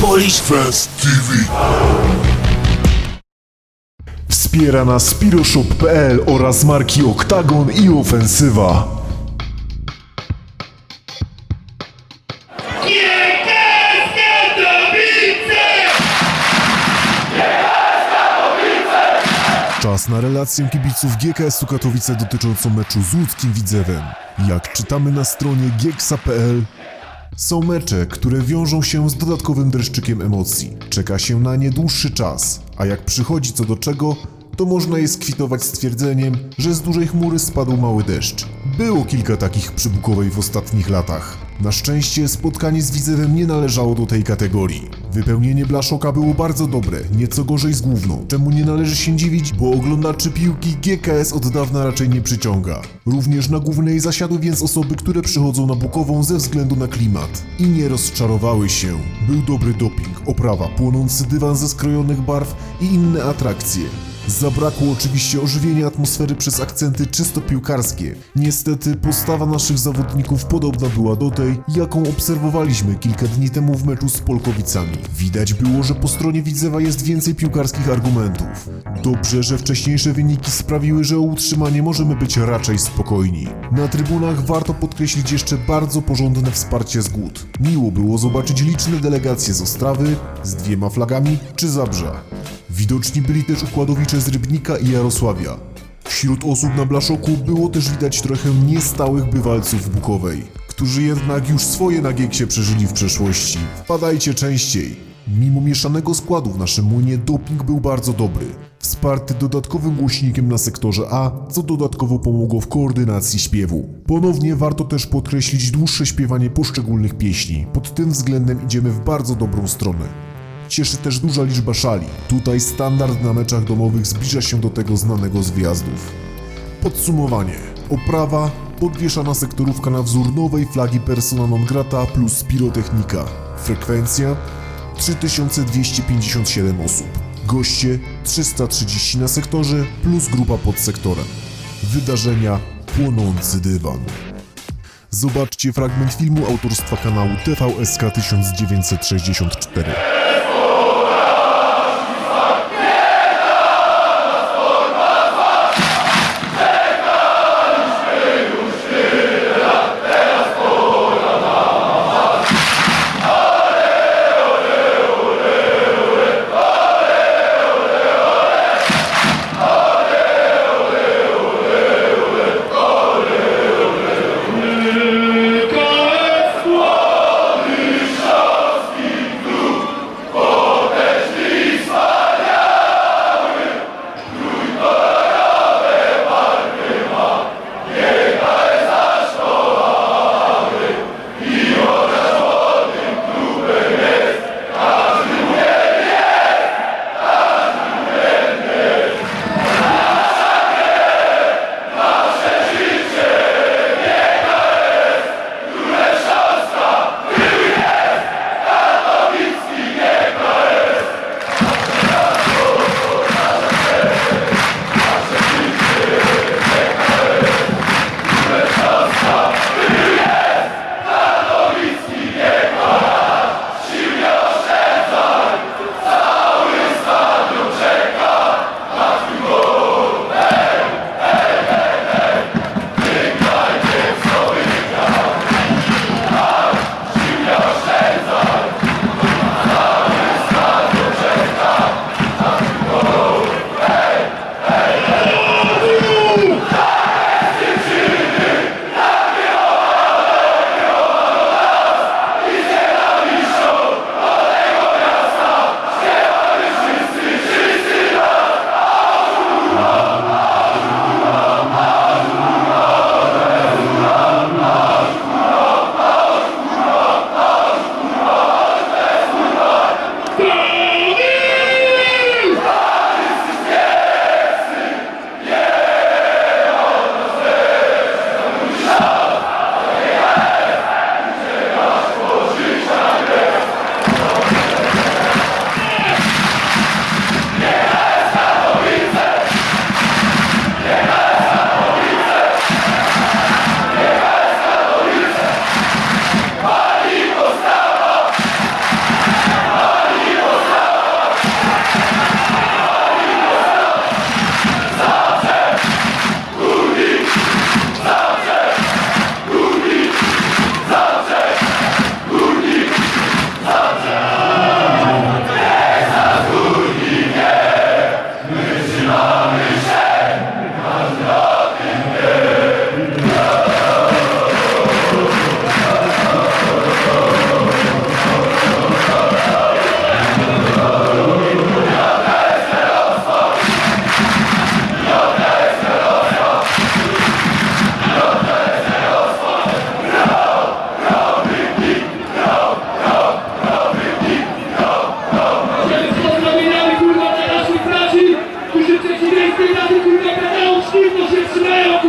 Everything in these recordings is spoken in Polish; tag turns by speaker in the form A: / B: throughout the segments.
A: Polish Fest TV.
B: Wspiera nas Spiroshop.pl oraz marki Oktagon i Ofensywa. Czas na relację kibiców GKS-u Katowice dotyczącą meczu z łódzkim Widzewem. Jak czytamy na stronie gieksa.pl są mecze, które wiążą się z dodatkowym dreszczykiem emocji. Czeka się na nie dłuższy czas, a jak przychodzi co do czego, to można je skwitować stwierdzeniem, że z dużej chmury spadł mały deszcz. Było kilka takich przy Bukowej w ostatnich latach. Na szczęście spotkanie z Widzewem nie należało do tej kategorii. Wypełnienie Blaszoka było bardzo dobre, nieco gorzej z główną, czemu nie należy się dziwić, bo oglądaczy piłki GKS od dawna raczej nie przyciąga. Również na głównej zasiadły więc osoby, które przychodzą na Bukową ze względu na klimat. I nie rozczarowały się. Był dobry doping, oprawa, płonący dywan ze skrojonych barw i inne atrakcje. Zabrakło oczywiście ożywienia atmosfery przez akcenty czysto piłkarskie. Niestety postawa naszych zawodników podobna była do tej, jaką obserwowaliśmy kilka dni temu w meczu z Polkowicami. Widać było, że po stronie Widzewa jest więcej piłkarskich argumentów. Dobrze, że wcześniejsze wyniki sprawiły, że o utrzymanie możemy być raczej spokojni. Na trybunach warto podkreślić jeszcze bardzo porządne wsparcie z. Miło było zobaczyć liczne delegacje z Ostrawy, z dwiema flagami czy Zabrza. Widoczni byli też układowicze z Rybnika i Jarosławia. Wśród osób na Blaszoku było też widać trochę niestałych bywalców Bukowej, którzy jednak już swoje na Gieksie przeżyli w przeszłości. Wpadajcie częściej. Mimo mieszanego składu w naszym młynie doping był bardzo dobry, wsparty dodatkowym głośnikiem na sektorze A, co dodatkowo pomogło w koordynacji śpiewu. Ponownie warto też podkreślić dłuższe śpiewanie poszczególnych pieśni. Pod tym względem idziemy w bardzo dobrą stronę. Cieszy też duża liczba szali. Tutaj standard na meczach domowych zbliża się do tego znanego z wyjazdów. Podsumowanie. Oprawa, podwieszana sektorówka na wzór nowej flagi persona non grata plus pirotechnika. Frekwencja 3257 osób. Goście 330 na sektorze plus grupa pod sektorem. Wydarzenia Płonący dywan. Zobaczcie fragment filmu autorstwa kanału TVSK 1964. Partida do primeiro canal, Silvio Gisleiro.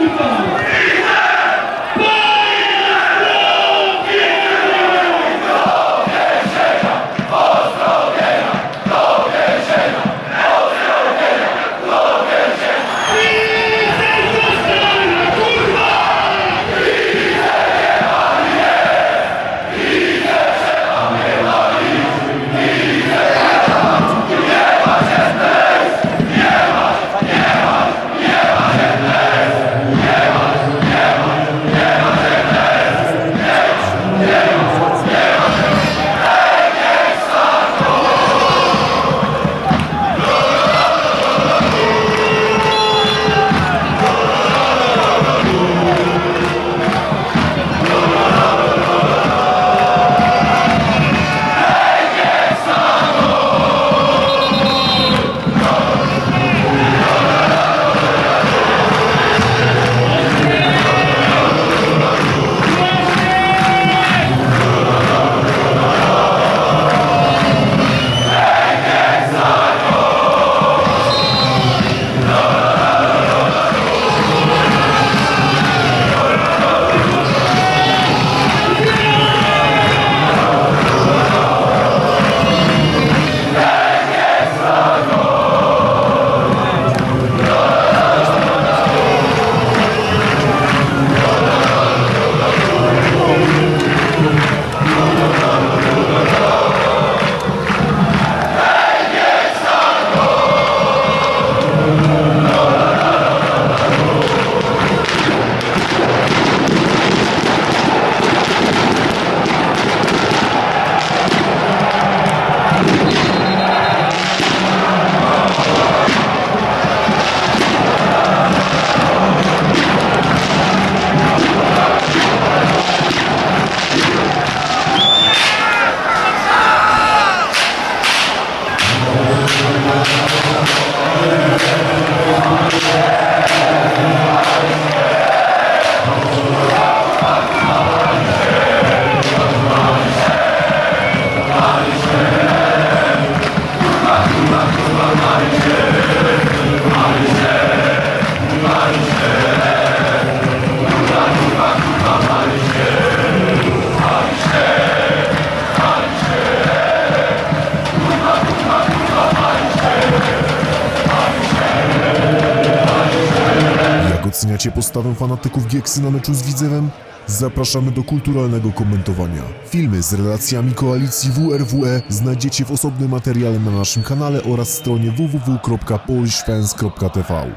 B: Podzielacie postawę fanatyków Gieksy na meczu z Widzewem? Zapraszamy do kulturalnego komentowania. Filmy z relacjami koalicji WRWE znajdziecie w osobnym materiale na naszym kanale oraz stronie www.polishfans.tv.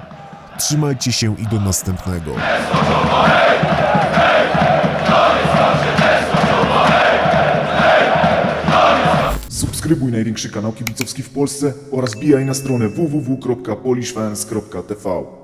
B: Trzymajcie się i do następnego. Subskrybuj największy kanał kibicowski w Polsce oraz bijaj na stronę www.polishfans.tv.